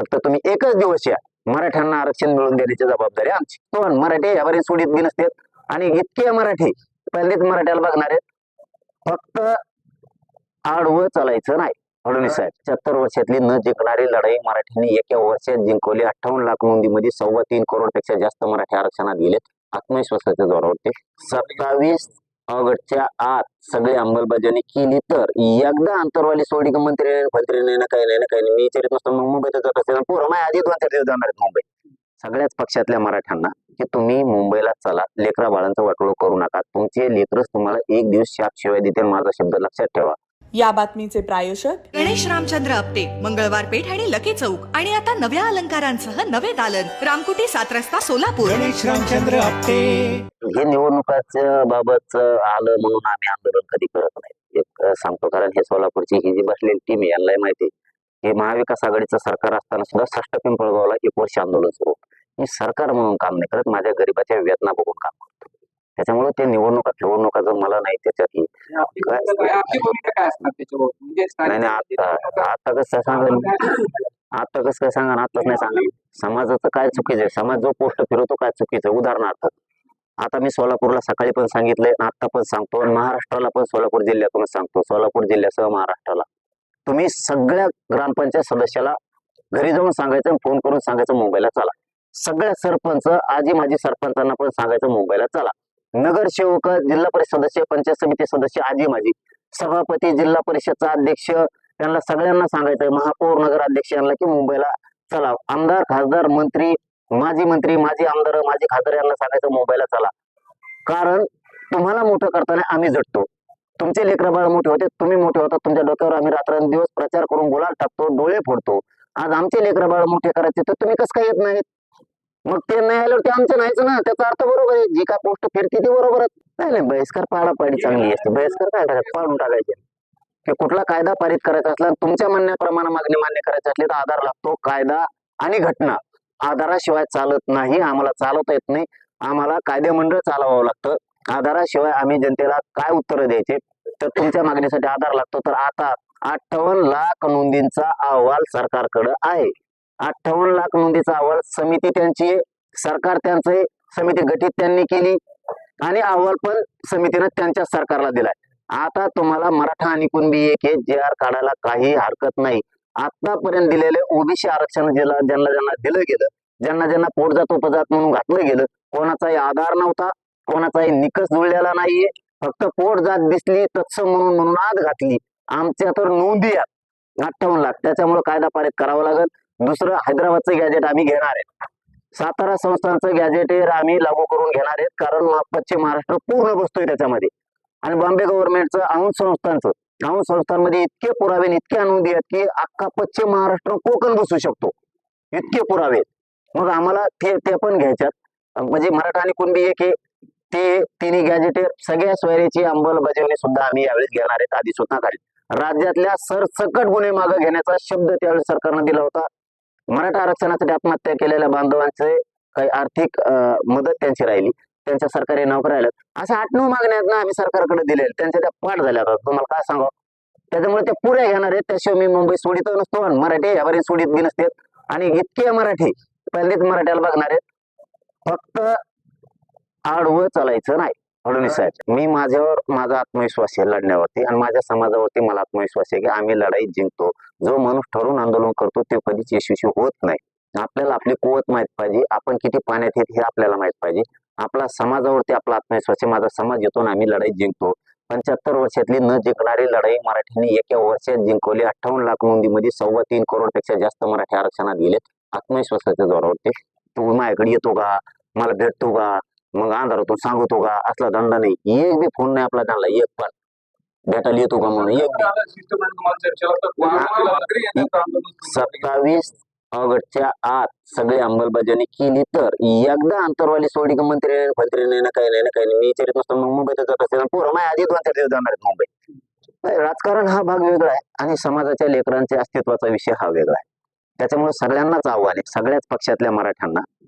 फक्त तुम्ही एकच दिवस या. मराठ्यांना आरक्षण मिळवून देण्याची जबाबदारी आमची. पण मराठी यावरील सोडीत बी नसतात आणि इतके मराठी पहिलेच मराठ्याला बघणार आहेत. फक्त आडवं चालायचं नाही. फडणवीस साहेब सत्तर वर्षातली न जिंकणारी लढाई मराठ्यांनी एका वर्षात जिंकवली. अठ्ठावन्न लाख नोंदीमध्ये सव्वा तीन करोडपेक्षा जास्त मराठी आरक्षणात गेलेत. आत्मविश्वासाच्या जोरावरती सत्तावीस ऑगस्टच्या आत सगळी अंमलबजावणी केली तर एकदा अंतरवाली सोडी मंत्री मंत्री नाही ना काही नाही ना काही नाही. मी विचारित नसतो मग मुंबईत जात असेल. पूर्ण माझ्या आधी दोन चार दिवस जाणार आहेत मुंबई सगळ्याच पक्षातल्या मराठ्यांना की तुम्ही मुंबईला चला. लेकरा बाळांचा वाटोळ करू नका. तुमचे लेकरच तुम्हाला एक दिवस शाप शिवाय देतील माझा शब्द लक्षात ठेवा. या बातमीचे प्रायोजक गणेश रामचंद्र आपटे मंगळवार पेठ आणि लकी चौक. आणि आता नव्या अलंकारांसह नवे दालन. रामकुटी सात रस्ता सोलापूर. गणेश रामचंद्र आपटे हे निवडणुकाच्या बाबत आलं म्हणून आम्ही आंदोलन कधी करत नाही. एक सांगतो कारण हे सोलापूरची ही जी बसलेली टीम आहे यांनाही माहिती आहे. हे महाविकास आघाडीचं सरकार असताना सुद्धा षष्ट पिंपळगावला एक वर्ष आंदोलन सुरू. मी सरकार म्हणून काम नाही करत माझ्या गरिबाच्या वेदना बघून काम करतो. त्याच्यामुळे ते निवडणुका निवडणुकाचं मला नाही त्याच्यात काय- काय म्हणजे नाही नाही आता आता कसं सांगा आता कसं काय सांगा ना आताच नाही सांगा समाजाचं काय चुकीचं आहे? समाज जो पोस्ट फिरवतो काय चुकीचं आहे? उदाहरणार्थ आता मी सोलापूरला सकाळी पण सांगितलंय आता पण सांगतो आणि महाराष्ट्राला पण सोलापूर जिल्ह्यातूनच सांगतो. सोलापूर जिल्ह्यासह महाराष्ट्राला. तुम्ही सगळ्या ग्रामपंचायत सदस्याला घरी जाऊन सांगायचं फोन करून सांगायचं मुंबईला चला. सगळ्या सरपंच आजी माजी सरपंचांना पण सांगायचं मुंबईला चला. नगरसेवक जिल्हा परिषद सदस्य पंचायत समिती सदस्य आजी माजी सभापती जिल्हा परिषदचा अध्यक्ष त्यांना सगळ्यांना सांगायचंय महापौर नगर अध्यक्ष यांना की मुंबईला चला. आमदार खासदार मंत्री माजी मंत्री माजी आमदार माजी खासदार यांना सांगायचं मुंबईला चला. कारण तुम्हाला मोठं करताना आम्ही जटतो तुमचे लेकरं बाळ मोठे होते तुम्ही मोठे होता तुमच्या डोक्यावर आम्ही रात्रंदिवस प्रचार करून गुलाल टाकतो डोळे फोडतो. आज आमचे लेकरं बाळ मोठे करायचे तर तुम्ही कसं काय येत नाहीत? मग ते नाही आलं ते आमचं नाहीच ना. त्याचा अर्थ बरोबर आहे. जी का पोस्ट फिरते ती बरोबर नाही नाही बहिष्कार पाडा पाडी चांगली असते. बहिष्कार काय टाकायचं पाडून टाकायचे. की कुठला कायदा पारित करायचा असला तुमच्या म्हणण्याप्रमाणे मागणी मान्य करायची असली तर आधार लागतो. कायदा आणि घटना. आधाराशिवाय चालत नाही. आम्हाला चालवता येत नाही. आम्हाला कायदेमंडळ चालवावं लागतं. आधाराशिवाय आम्ही जनतेला काय उत्तर द्यायचे? तर तुमच्या मागणीसाठी आधार लागतो. तर आता अठ्ठावन्न लाख नोंदींचा अहवाल सरकारकडे आहे. अठ्ठावन्न लाख नोंदीचा अहवाल. समिती त्यांची सरकार त्यांचं समिती गठीत त्यांनी केली. आणि अहवाल पण समितीनं त्यांच्या सरकारला दिलाय. आता तुम्हाला मराठा आणि कुणबी एक हे जे आर काढायला काही हरकत नाही. आतापर्यंत दिलेले ओबीसी आरक्षण ज्याला ज्यांना ज्यांना दिलं गेलं ज्यांना ज्यांना पोटजात उपजात म्हणून घातलं गेलं कोणाचाही आधार नव्हता कोणाचाही निकष जुळलेला नाहीये. फक्त पोट जात दिसली तत्सम म्हणून म्हणून आत घातली. आमच्या तर नोंदी आहेत अठ्ठावन्न लाख. त्याच्यामुळे कायदा पारित करावा लागेल. दुसरं हैदराबादचं गॅजेट आम्ही घेणार आहे. सातारा संस्थांचं गॅजेट आम्ही लागू करून घेणार आहेत. कारण पश्चिम महाराष्ट्र पूर्ण बसतोय त्याच्यामध्ये. आणि बॉम्बे गव्हर्नमेंटचं औंध संस्थांचं औंध संस्थांमध्ये इतके पुरावे इतके इतक्या नोंदी आहेत की अख्खा पश्चिम महाराष्ट्र कोकण बसू शकतो. इतके पुरावे मग आम्हाला ते ते पण घ्यायच्यात. म्हणजे मराठा आणि कुणबी एक हे ते तिन्ही गॅजेटे सगळ्या सोयरीची अंमलबजावणी सुद्धा आम्ही यावेळेस घेणार आहेत. आधी सुद्धा काढली राज्यातल्या सरसकट गुन्हे मागे घेण्याचा शब्द त्यावेळेस सरकारनं दिला होता. मराठा आरक्षणासाठी आत्महत्या केलेल्या बांधवांचे काही आर्थिक मदत त्यांची राहिली. त्यांच्या सरकारी नोकऱ्या आल्यात. अशा आठ नऊ मागण्या ना आम्ही सरकारकडे दिलेल्या. त्यांच्या त्या पाठ झाल्या तुम्हाला काय सांगा? त्याच्यामुळे ते पुऱ्या घेणार आहेत. त्याशिवाय मी मुंबई सोडित नसतो आणि मराठी यावरील सोडित बी नसतेत आणि इतके मराठी पहिलेच मराठ्याला बघणार आहेत. फक्त आडवं चालायचं नाही. फडणवीस साहेब मी माझ्यावर माझा आत्मविश्वास आहे लढण्यावरती आणि माझ्या समाजावरती मला आत्मविश्वास आहे की आम्ही लढाई जिंकतो. जो माणूस ठरवून आंदोलन करतो ते कधीच यशस्वी होत नाही. आपल्याला आपली कुवत माहीत पाहिजे. आपण किती पाण्यात येत हे आपल्याला माहीत पाहिजे. आपला समाजावरती आपला आत्मविश्वास आहे. माझा समाज येतो आणि आम्ही लढाई जिंकतो. पंच्याहत्तर वर्षातली न जिंकणारी लढाई मराठ्यांनी एका वर्षात जिंकवली. अठ्ठावन्न लाख नोंदीमध्ये सव्वा तीन करोडपेक्षा जास्त मराठी आरक्षणात गेलेत. आत्मविश्वासाच्या जोरावरती. तू माझ्याकडे येतो का? मला भेटतो का? मग अंधारातून सांगतो का असला धंदा नाही एक बी फोन नाही आपला त्यांना एक पण भेटायला येतो का म्हणून एक सत्तावीस ऑगस्टच्या आत सगळी अंमलबजावणी केली तर एकदा अंतरवाली सोडी का मंत्री नाही, मंत्री नाही ना काही नाही ना काही नाही मी विचारित नसतो मग मुंबईत जात असेल पूर्ण माझ्या आधी दोन चार दिवस जाणार आहेत मुंबई राजकारण हा भाग वेगळा आहे आणि समाजाच्या लेकरांच्या अस्तित्वाचा विषय हा वेगळा आहे. त्याच्यामुळे सगळ्यांनाच आव्हान आहे सगळ्याच पक्षातल्या मराठ्यांना.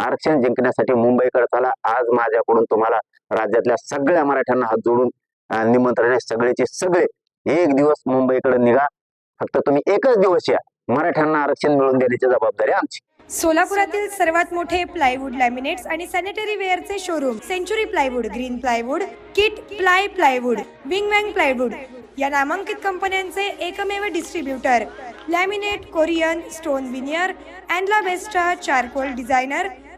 आरक्षण जिंकण्यासाठी मुंबईकडे चला. आज माझ्याकडून तुम्हाला राज्यातल्या सगळ्या मराठ्यांना हात जोडून निमंत्रण आहे. सगळेचे सगळे एक दिवस मुंबईकडे निघा. फक्त तुम्ही एकच दिवस या. मराठ्यांना आरक्षण मिळवून देण्याची जबाबदारी आमची. सोलापुरातील सर्वात मोठे प्लायवूड लॅमिनेट्स आणि sanitary वेअरचे showroom century plywood green plywood kit ply plywood wing wang plywood या नामांकित कंपन्यांचे एकमेव distributor laminate Corian stone veneer अँडला बेस्टा charcoal designer